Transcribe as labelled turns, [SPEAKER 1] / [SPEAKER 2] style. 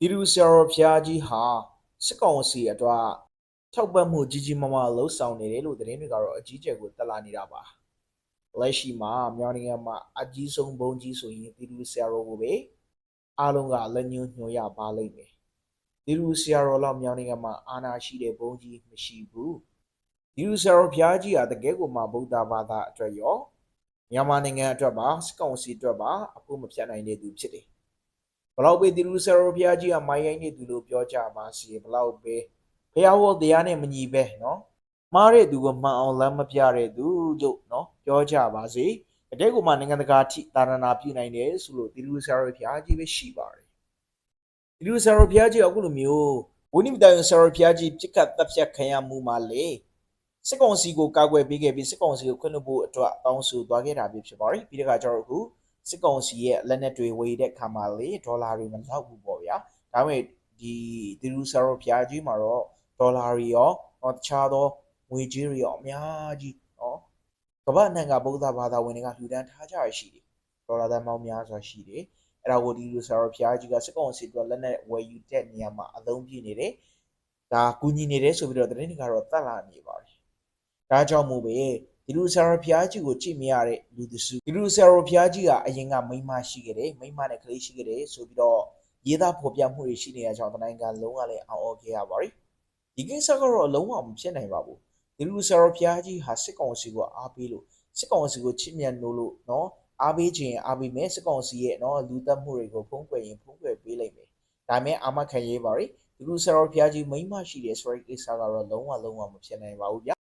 [SPEAKER 1] ဒီလူဆရာတော်ဖျားကြီးဟာစစ်ကောင်စီအတွက်ထောက်ပံ့မှုကြီးကြီးမားမားလှုပ်ဆောင်နေတယ်လို့သတင်းတွေကတော့အကြီးကျယ်ကိုတက်လာနေတာပါလက်ရှိမှာမြန်မာနိုင်ငံမှာအကြီးဆုံးဘုံကြီးဆိုရင်ဒီလူဆရာတော်ကိုပဲအားလုံးကလက်ညှိုးညွှန်ရပါလိမ့်မယ်ဒီလူဆရာတော်လောက်မြန်မာနိုင်ငံမှာအာဏာရှိတဲ့ဘုံကြီးမရှိဘူးဒီလူဆရာတော်ဖျားကြီးဟာတကယ်ကိုမှဗုဒ္ဓဘာသာအတွက်ရောမြန်မာနိုင်ငံအတွက်ပါစစ်ကောင်စီအတွက်ပါအဖို့မဖြတ်နိုင်တဲ့သူဖြစ်တယ် ဘလောက်ပဲဒီလူဆရာတော်ဘုရားကြီးကမိုင်းရိုင်းနေသူလို့ပြောကြပါစေဘလောက်ပဲဘုရားဟောတရားနဲ့မညီပဲနော်မှားတဲ့သူကိုမှန်အောင်လမ်းမပြတဲ့သူတို့နော်ပြောကြပါစေအတိတ်ကမှနိုင်ငံတကာထိသာသနာပြုနိုင်တယ်ဆိုလို့ဒီလူဆရာတော်ဘုရားကြီးပဲရှိပါတယ်ဒီလူဆရာတော်ဘုရားကြီးအခုလိုမျိုးဝိနိမတယဆရာတော်ဘုရားကြီးပြစ်ကတ်တပ်ဖြတ်ခံရမှုမှာလေစစ်ကောင်စီကိုကာကွယ်ပေးခဲ့ပြီးစစ်ကောင်စီကိုခွင့်လွှတ်ဖို့အတွက်တောင်းဆိုသွားခဲ့တာဖြစ်ပါတယ်ပြီးတဲ့အခါကျတော့အခု စစ်ကောင်စီရဲ့လက်နက်တွေဝေတဲ့ခါမှာလေဒေါ်လာတွေမလောက်ဘူးပေါ့ဗျာဒါပေမဲ့ဒီဒီလူဆာရောဖျားကြီးမှာတော့ဒေါ်လာတွေရောဟောတခြားသောငွေကြေးတွေရောအများကြီးဟောကမ္ဘာနိုင်ငံဗုဒ္ဓဘာသာဝင်တွေကလှူဒန်းထားကြရရှိတယ်ဒေါ်လာသန်းပေါင်းများစွာရှိတယ်အဲ့ဒါကိုဒီလူဆာရောဖျားကြီးကစစ်ကောင်စီအတွက်လက်နက်ဝယ်ယူတဲ့နေရာမှာအသုံးပြုနေတယ်ဒါကူညီနေတယ်ဆိုပြီးတော့သတင်းတွေကတော့တက်လာနေပါတယ်ဒါကြောင့်မို့ပဲ ဒီလူဆရာတော်ဘုရားကြီးကိုကြည့်မရတဲ့လူသစုဒီလူဆရာတော်ဘုရားကြီးကအရင်ကမိမရှိခဲ့တယ်မိမနဲ့ကလေးရှိခဲ့တယ်ဆိုပြီးတော့ရေးသားဖော်ပြမှုတွေရှိနေတဲ့ကြောင့်တနိုင်ကလုံးဝလည်းအောင်အော်ခဲ့ရပါတယ်ဒီကိစ္စကတော့လုံးဝမဖြစ်နိုင်ပါဘူးဒီလူဆရာတော်ဘုရားကြီးဟာစစ်ကောင်စီကိုအားပေးလို့စစ်ကောင်စီကိုချစ်မြတ်လို့နော်အားပေးခြင်းအားပေးမယ်စစ်ကောင်စီရဲ့နော်လူသက်မှုတွေကိုဖုံးကွယ်ရင်ဖုံးကွယ်ပေးလိုက်မယ်ဒါမှမဟုတ်အာမခံရေးပါရီဒီလူဆရာတော်ဘုရားကြီးမိမရှိတယ်ဆိုတဲ့ကိစ္စကတော့လုံးဝလုံးဝမဖြစ်နိုင်ပါဘူးဗျာ